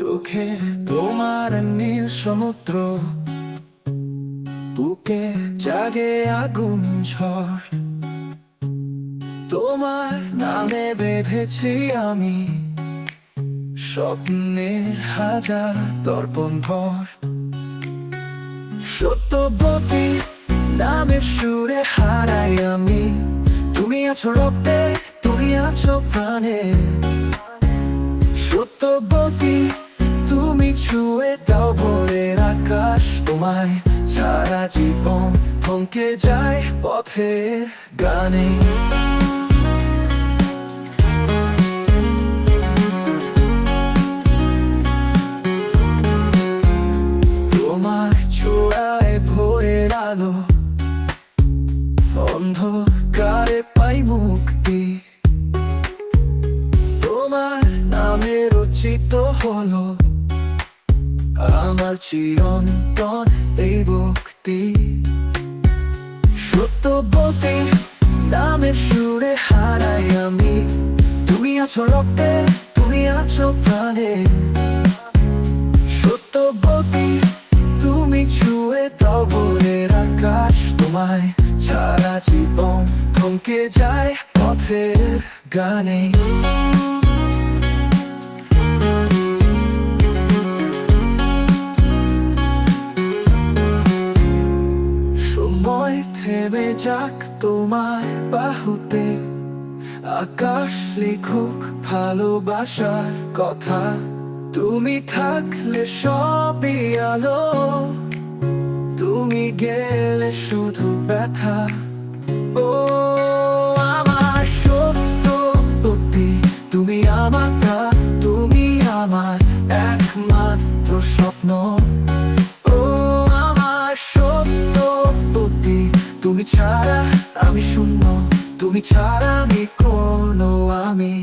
চোখে তোমার নীল সমুদ্র, বুকে জাগে আগুন ঝড়। তোমার নামে বেঁধেছি আমি স্বপ্নের হাজার দর্পণ ভর। সত্যবতী নামের সুরে হারাই আমি। তুমি আছো রক্তে, তুমি আছো প্রাণে। সত্যবতী ছুঁয়ে দাও ভোরের আকাশ তোমায়। সারা জীবন থমকে যায় পথের গানে। তোমার ছোঁয়ায় ভোরের আলো, অন্ধকারে পাই মুক্তি। তোমার নামে রচিত হলো আমার চিরন্তন এই ভক্তি। সত্যবতী নামের সুরে হারাই আমি। তুমি আছো রক্তে, তুমি আছো প্রাণে। সত্যবতী তুমি ছুঁয়ে ভোরের আকাশ তোমায় সারা জীবন থমকে যায় পথের গানে। থেমে যাক তোমার বাহুতে। আকাশ লিখুক ভালোবাসার কথা। তুমি থাকলে সবই আলো। তুমি গেলে শুধু ব্যথা। ও, আমার সত্য তুমি আমার তুমি আমার একমাত্র স্বপ্ন। তুমি ছাড়া আমি শূন্য তুমি ছাড়া আমি কোনো আমি।